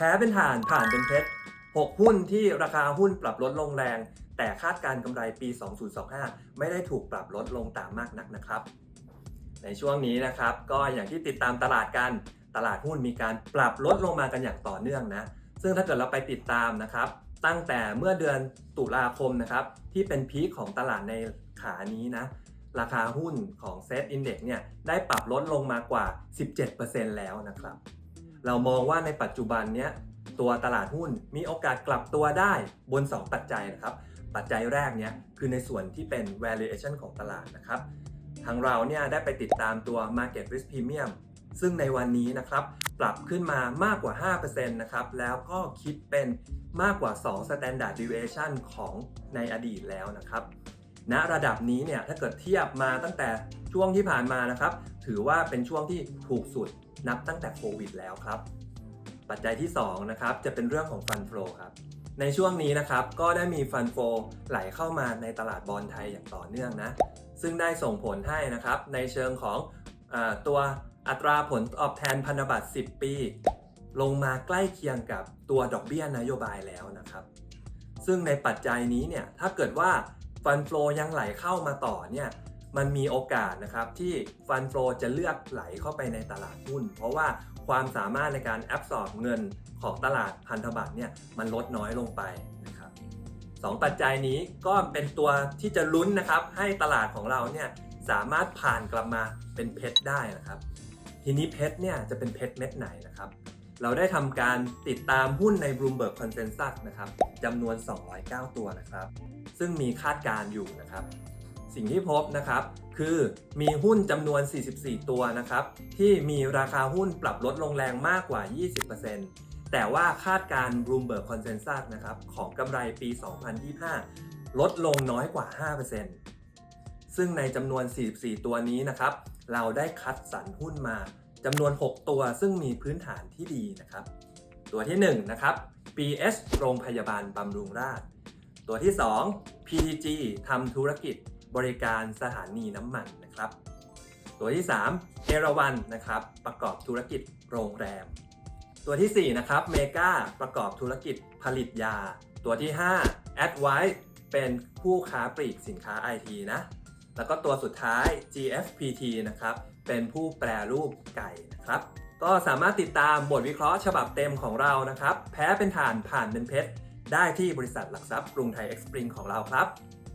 พ้เป็นฐานผ่านเป็นเพชร6 หุ้นที่ราคาหุ้นปรับลดลงแรง แต่คาดการกำไรปี 2025 ไม่ได้ถูกปรับลดลงตามมากนักนะครับ ในช่วงนี้นะครับ ก็อย่างที่ติดตามตลาดกันตลาดหุ้นมีการปรับลดลงมากันอย่างต่อเนื่องนะ ซึ่งถ้าเกิดเราไปติดตามนะครับ ตั้งแต่เมื่อเดือนตุลาคมนะครับ ที่เป็นพีคของตลาดในขานี้นะ ราคาหุ้นของ Set Index เนี่ยได้ปรับลดลงมากว่า 17%แล้วนะครับ เรามองว่าในปัจจุบันเนี้ยตัวตลาดหุ้นมีโอกาสกลับตัวได้บน 2 ปัจจัยนะครับ ปัจจัยแรกเนี่ยคือในส่วนที่เป็น valuation ของตลาดนะครับทางเราเนี่ยได้ไปติดตามตัว market risk premium ซึ่งในวันนี้นะครับปรับขึ้นมามากกว่า 5%นะครับ แล้วก็คิดเป็นมากกว่า 2 standard deviation ของในอดีตแล้วนะครับ ณระดับนี้เนี่ยถ้าเกิดเทียบมาตั้งแต่ช่วงที่ผ่านมานะครับ ถือว่าเป็นช่วงที่ถูกสุดนับตั้งแต่โควิดแล้วครับ ปัจจัยที่2นะครับจะเป็นเรื่องของฟัน flow ครับในช่วงนี้นะครับก็ได้มีฟัน flow ไหลเข้ามาในตลาดบอลไทยอย่างต่อเนื่องนะ ซึ่งได้ส่งผลให้นะครับในเชิงของอตัวอัตราผลตอบแทนพันธบัตร 10 ปี ลงมาใกล้เคียงกับตัวดอกเบี้ยนโยบายแล้วนะครับ ซึ่งในปัจจัยนี้เนี่ยถ้าเกิดว่า ฟัน flow ยังไหลเข้ามาต่อเนี่ยมันมีโอกาสนะครับที่ฟัน flow จะเลือกไหลเข้าไปในตลาดหุ้น เพราะว่าความสามารถในการแอบสอบเงินของตลาดพันธบัตรเนี่ยมันลดน้อยลงไปนะครับสองปัจจัยนี้ก็เป็นตัวที่จะลุ้นนะครับให้ตลาดของเราเนี่ยสามารถผ่านกลับมาเป็นเพชรได้นะครับ ทีนี้เพชรเนี่ยจะเป็นเพชรเม็ดไหนนะครับ เราได้ทำการติดตามหุ้นใน Bloomberg Consensus นะครับจำนวน 209 ตัวนะครับ ซึ่งมีคาดการอยู่นะครับ สิ่งที่พบนะครับคือมีหุ้นจำนวน 44 ตัวนะครับ ที่มีราคาหุ้นปรับลดลงแรงมากกว่า 20%แต่ว่าคาดการ Bloomberg Consensus นะครับของกำไรปี 2025 ลดลงน้อยกว่า 5%ซึ่งในจำนวน 44 ตัวนี้นะครับ เราได้คัดสรรหุ้นมา จำนวน 6 ตัวซึ่งมีพื้นฐานที่ดีนะครับ ตัวที่1นะครับ PS โรงพยาบาลบำรุงราษฎร์ตัวที่ 2 PTG ทำธุรกิจบริการสถานีน้ำมันนะครับ ตัวที่ 3 เอราวันนะครับ ประกอบธุรกิจโรงแรม ตัวที่ 4 นะครับเมกาประกอบธุรกิจผลิตยา ตัวที่ 5 Advice เป็นผู้ค้าปลีกสินค้า IT นะ แล้วก็ตัวสุดท้าย GFPT นะครับ เป็นผู้แปรรูปไก่นะครับ ก็สามารถติดตามบทวิเคราะห์ฉบับเต็มของเรานะครับ แพ้เป็นฐานผ่านเป็นเพชรได้ที่บริษัทหลักทรัพย์กรุงไทยเอ็กซ์ปริงของเราครับ